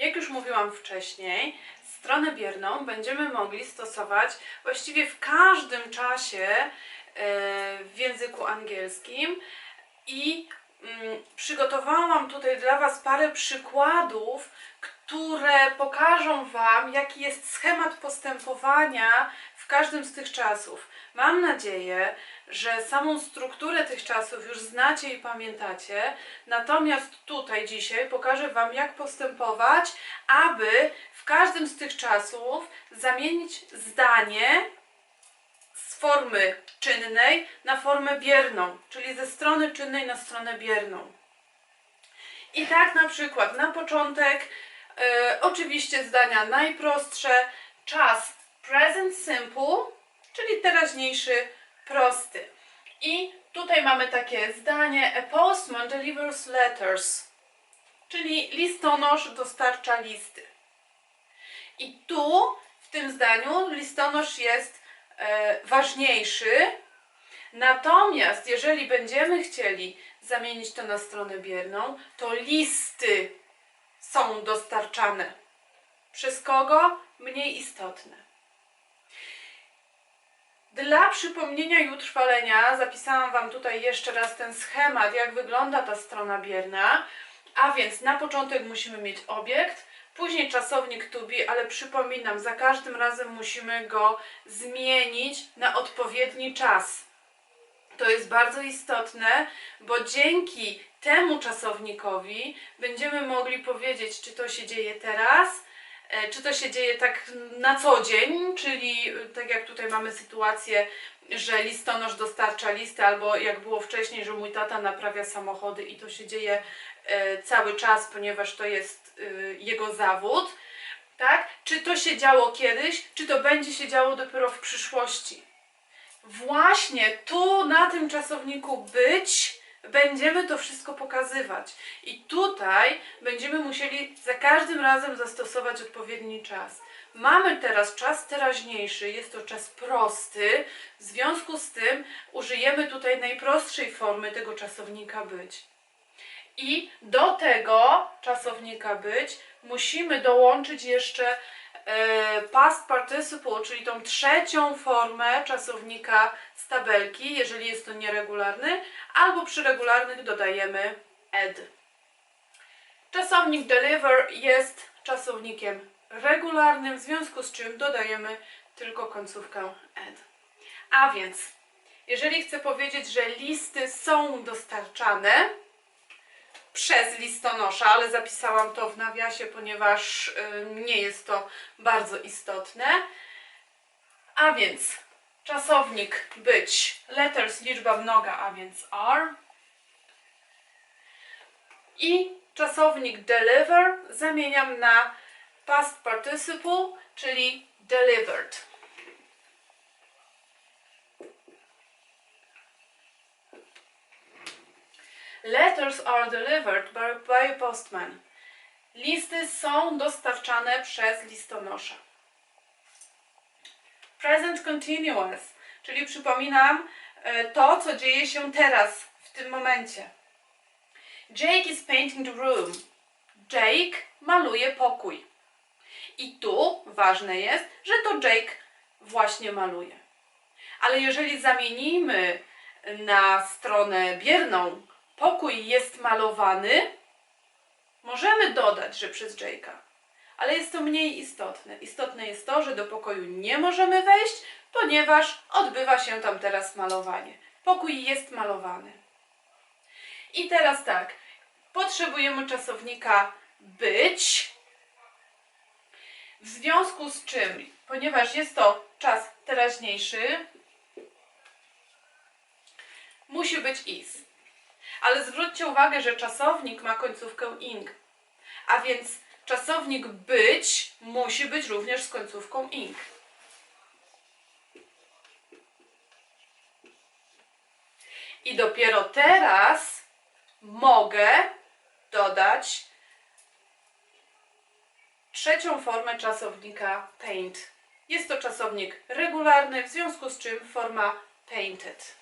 Jak już mówiłam wcześniej, stronę bierną będziemy mogli stosować właściwie w każdym czasie e, w języku angielskim i mm, przygotowałam tutaj dla Was parę przykładów, które pokażą Wam, jaki jest schemat postępowania w każdym z tych czasów. Mam nadzieję, że samą strukturę tych czasów już znacie i pamiętacie, natomiast tutaj dzisiaj pokażę Wam, jak postępować, aby w każdym z tych czasów zamienić zdanie z formy czynnej na formę bierną, czyli ze strony czynnej na stronę bierną. I tak na przykład na początek, e, oczywiście zdania najprostsze, czas present simple, czyli teraźniejszy prosty. I tutaj mamy takie zdanie: A postman delivers letters, czyli listonosz dostarcza listy. I tu w tym zdaniu listonosz jest e, ważniejszy. Natomiast jeżeli będziemy chcieli zamienić to na stronę bierną, to listy są dostarczane. Przez kogo? Mniej istotne. Dla przypomnienia i utrwalenia zapisałam Wam tutaj jeszcze raz ten schemat, jak wygląda ta strona bierna. A więc na początek musimy mieć obiekt, później czasownik to be, ale przypominam, za każdym razem musimy go zmienić na odpowiedni czas. To jest bardzo istotne, bo dzięki temu czasownikowi będziemy mogli powiedzieć, czy to się dzieje teraz, czy to się dzieje tak na co dzień, czyli e, tak jak tutaj mamy sytuację, że listonosz dostarcza listy, albo jak było wcześniej, że mój tata naprawia samochody i to się dzieje e, cały czas, ponieważ to jest e, jego zawód. Tak? Czy to się działo kiedyś, czy to będzie się działo dopiero w przyszłości? Właśnie tu na tym czasowniku być będziemy to wszystko pokazywać. I tutaj będziemy musieli za każdym razem zastosować odpowiedni czas. Mamy teraz czas teraźniejszy, jest to czas prosty, w związku z tym użyjemy tutaj najprostszej formy tego czasownika być. I do tego czasownika być musimy dołączyć jeszcze past participle, czyli tą trzecią formę czasownika z tabelki, jeżeli jest to nieregularny, albo przy regularnych dodajemy ed. Czasownik deliver jest czasownikiem regularnym, w związku z czym dodajemy tylko końcówkę ed. A więc, jeżeli chcę powiedzieć, że listy są dostarczane, przez listonosza, ale zapisałam to w nawiasie, ponieważ y, nie jest to bardzo istotne. A więc czasownik być, letters liczba mnoga, a więc are. I czasownik deliver zamieniam na past participle, czyli delivered. Letters are delivered by, by postman. Listy są dostarczane przez listonosza. Present continuous, czyli przypominam e, to, co dzieje się teraz, w tym momencie. Jake is painting the room. Jake maluje pokój. I tu ważne jest, że to Jake właśnie maluje. Ale jeżeli zamienimy na stronę bierną pokój jest malowany, możemy dodać, że przez Jake'a. Ale jest to mniej istotne. Istotne jest to, że do pokoju nie możemy wejść, ponieważ odbywa się tam teraz malowanie. Pokój jest malowany. I teraz tak, potrzebujemy czasownika być, w związku z czym, ponieważ jest to czas teraźniejszy, musi być is. Ale zwróćcie uwagę, że czasownik ma końcówkę ing. A więc czasownik być musi być również z końcówką ing. I dopiero teraz mogę dodać trzecią formę czasownika paint. Jest to czasownik regularny, w związku z czym forma painted.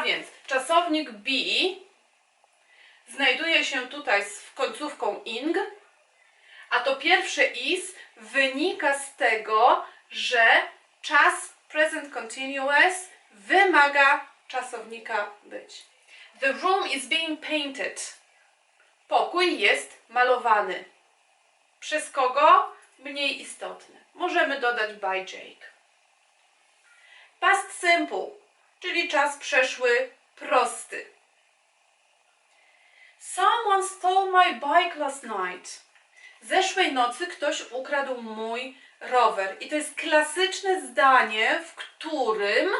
A więc czasownik be znajduje się tutaj z końcówką ing, a to pierwsze is wynika z tego, że czas present continuous wymaga czasownika być. The room is being painted. Pokój jest malowany. Przez kogo? Mniej istotny. Możemy dodać by Jake. Past simple, czyli czas przeszły prosty. Someone stole my bike last night. Zeszłej nocy ktoś ukradł mój rower. I to jest klasyczne zdanie, w którym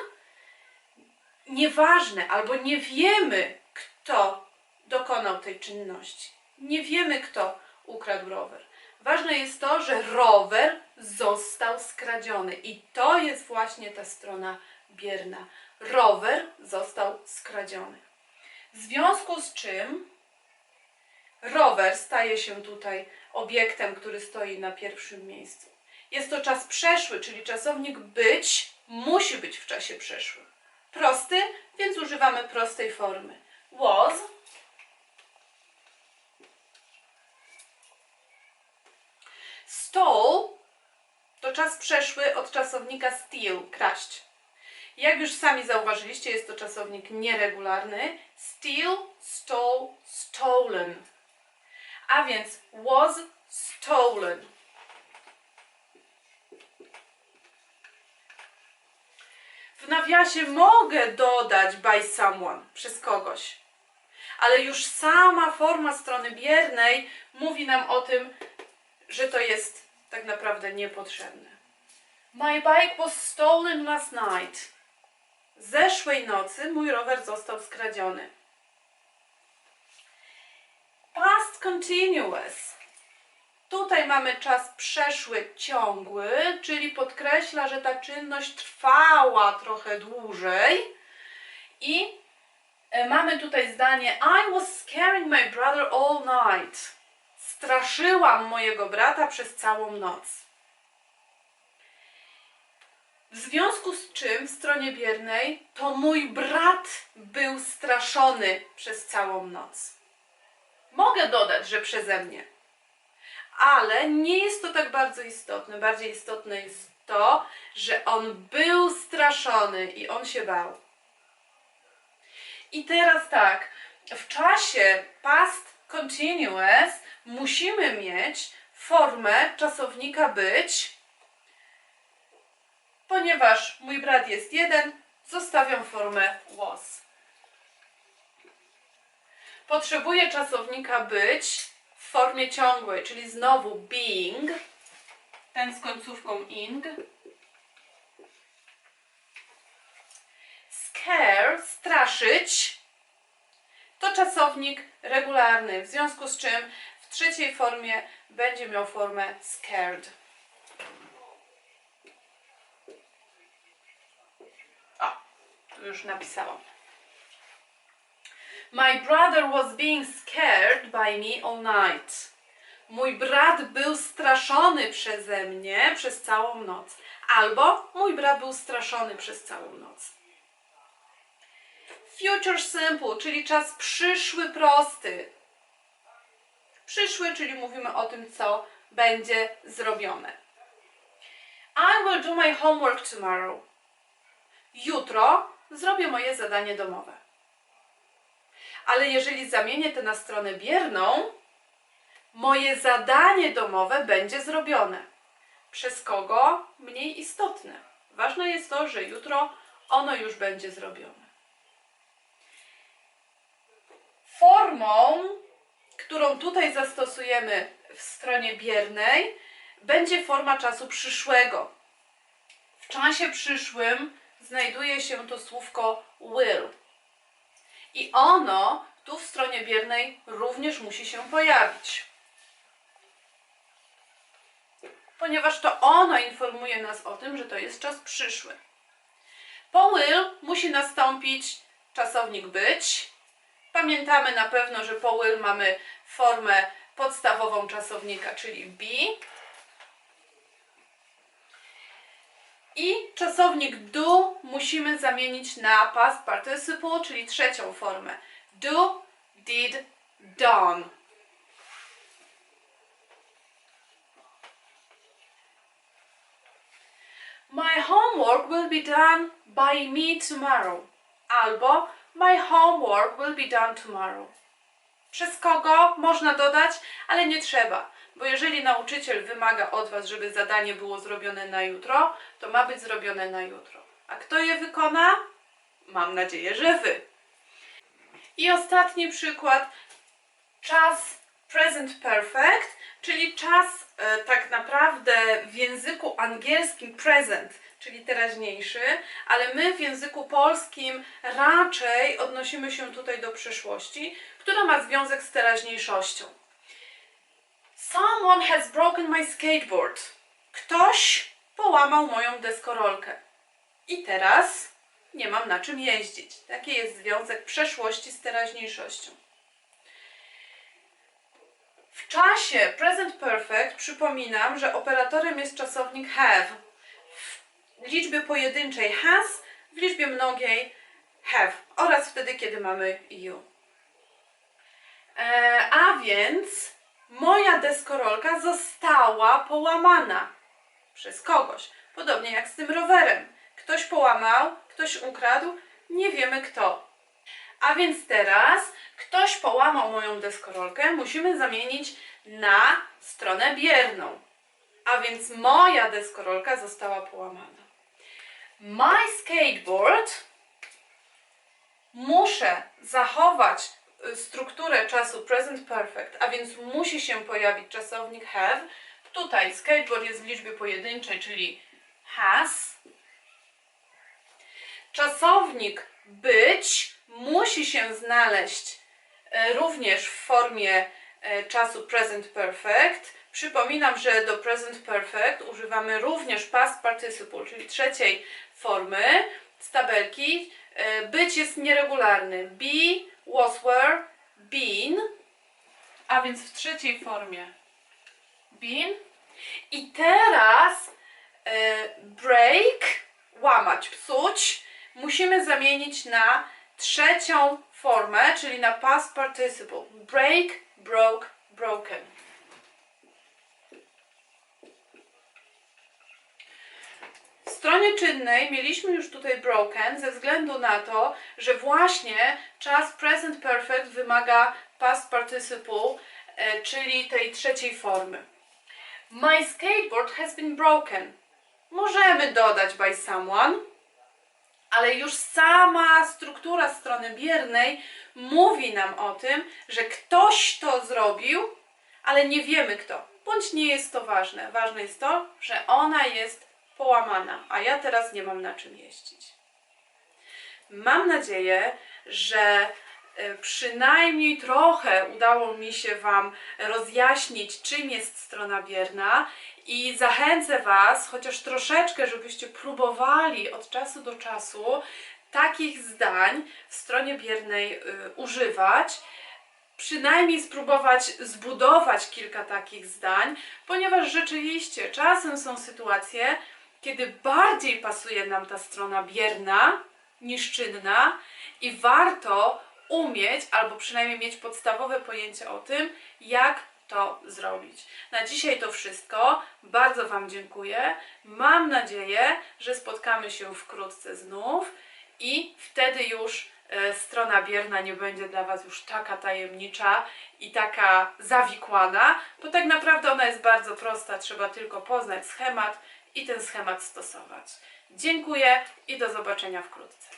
nieważne albo nie wiemy, kto dokonał tej czynności. Nie wiemy, kto ukradł rower. Ważne jest to, że rower został skradziony. I to jest właśnie ta strona bierna. Rower został skradziony. W związku z czym rower staje się tutaj obiektem, który stoi na pierwszym miejscu. Jest to czas przeszły, czyli czasownik być musi być w czasie przeszłym. Prosty, więc używamy prostej formy. Was Stole to czas przeszły od czasownika steal, kraść. Jak już sami zauważyliście, jest to czasownik nieregularny. Steal, stole, stolen. A więc was stolen. W nawiasie mogę dodać by someone, przez kogoś. Ale już sama forma strony biernej mówi nam o tym, że to jest tak naprawdę niepotrzebne. My bike was stolen last night. Zeszłej nocy mój rower został skradziony. Past continuous. Tutaj mamy czas przeszły ciągły, czyli podkreśla, że ta czynność trwała trochę dłużej. I e, mamy tutaj zdanie I was scaring my brother all night. Straszyłam mojego brata przez całą noc. W związku z czym w stronie biernej to mój brat był straszony przez całą noc. Mogę dodać, że przeze mnie. Ale nie jest to tak bardzo istotne. Bardziej istotne jest to, że on był straszony i on się bał. I teraz tak, w czasie past continuous musimy mieć formę czasownika być, ponieważ mój brat jest jeden, zostawiam formę was. Potrzebuję czasownika być w formie ciągłej, czyli znowu being, ten z końcówką ing. Scare, straszyć, to czasownik regularny, w związku z czym w trzeciej formie będzie miał formę scared. O, już napisałam. My brother was being scared by me all night. Mój brat był straszony przeze mnie przez całą noc. Albo mój brat był straszony przez całą noc. Future simple, czyli czas przyszły prosty. Przyszły, czyli mówimy o tym, co będzie zrobione. I will do my homework tomorrow. Jutro zrobię moje zadanie domowe. Ale jeżeli zamienię to na stronę bierną, moje zadanie domowe będzie zrobione. Przez kogo? Mniej istotne. Ważne jest to, że jutro ono już będzie zrobione. Formą, którą tutaj zastosujemy w stronie biernej, będzie forma czasu przyszłego. W czasie przyszłym znajduje się to słówko will. I ono tu w stronie biernej również musi się pojawić. Ponieważ to ono informuje nas o tym, że to jest czas przyszły. Po will musi nastąpić czasownik być. Pamiętamy na pewno, że po will mamy formę podstawową czasownika, czyli be. I czasownik do musimy zamienić na past participle, czyli trzecią formę. Do, did, done. My homework will be done by me tomorrow. Albo my homework will be done tomorrow. Przez kogo można dodać, ale nie trzeba, bo jeżeli nauczyciel wymaga od Was, żeby zadanie było zrobione na jutro, to ma być zrobione na jutro. A kto je wykona? Mam nadzieję, że Wy. I ostatni przykład. Czas present perfect, czyli czas e, tak naprawdę w języku angielskim present, czyli teraźniejszy, ale my w języku polskim raczej odnosimy się tutaj do przyszłości, która ma związek z teraźniejszością. Someone has broken my skateboard. Ktoś połamał moją deskorolkę. I teraz nie mam na czym jeździć. Taki jest związek przeszłości z teraźniejszością. W czasie present perfect przypominam, że operatorem jest czasownik have. Liczbie pojedynczej has, w liczbie mnogiej have oraz wtedy, kiedy mamy you. E, a więc moja deskorolka została połamana przez kogoś. Podobnie jak z tym rowerem. Ktoś połamał, ktoś ukradł, nie wiemy kto. A więc teraz ktoś połamał moją deskorolkę, musimy zamienić na stronę bierną. A więc moja deskorolka została połamana. My skateboard muszę zachować y, strukturę czasu present perfect, a więc musi się pojawić czasownik have. Tutaj skateboard jest w liczbie pojedynczej, czyli has. Czasownik być musi się znaleźć e, również w formie e, czasu present perfect. Przypominam, że do present perfect używamy również past participle, czyli trzeciej formy z tabelki. E, Być jest nieregularny. Be, was, were, been, a więc w trzeciej formie been. I teraz e, break, łamać, psuć, musimy zamienić na trzecią formę, czyli na past participle. Break, broke, broken. Stronie czynnej mieliśmy już tutaj broken ze względu na to, że właśnie czas present perfect wymaga past participle, e, czyli tej trzeciej formy. My skateboard has been broken. Możemy dodać by someone, ale już sama struktura strony biernej mówi nam o tym, że ktoś to zrobił, ale nie wiemy kto. Bądź nie jest to ważne. Ważne jest to, że ona jest połamana, a ja teraz nie mam na czym jeździć. Mam nadzieję, że e, przynajmniej trochę udało mi się Wam rozjaśnić, czym jest strona bierna i zachęcę Was, chociaż troszeczkę, żebyście próbowali od czasu do czasu takich zdań w stronie biernej y, używać. Przynajmniej spróbować zbudować kilka takich zdań, ponieważ rzeczywiście czasem są sytuacje, kiedy bardziej pasuje nam ta strona bierna niż czynna i warto umieć, albo przynajmniej mieć podstawowe pojęcie o tym, jak to zrobić. Na dzisiaj to wszystko. Bardzo Wam dziękuję. Mam nadzieję, że spotkamy się wkrótce znów i wtedy już e, strona bierna nie będzie dla Was już taka tajemnicza i taka zawikłana, bo tak naprawdę ona jest bardzo prosta. Trzeba tylko poznać schemat i ten schemat stosować. Dziękuję i do zobaczenia wkrótce.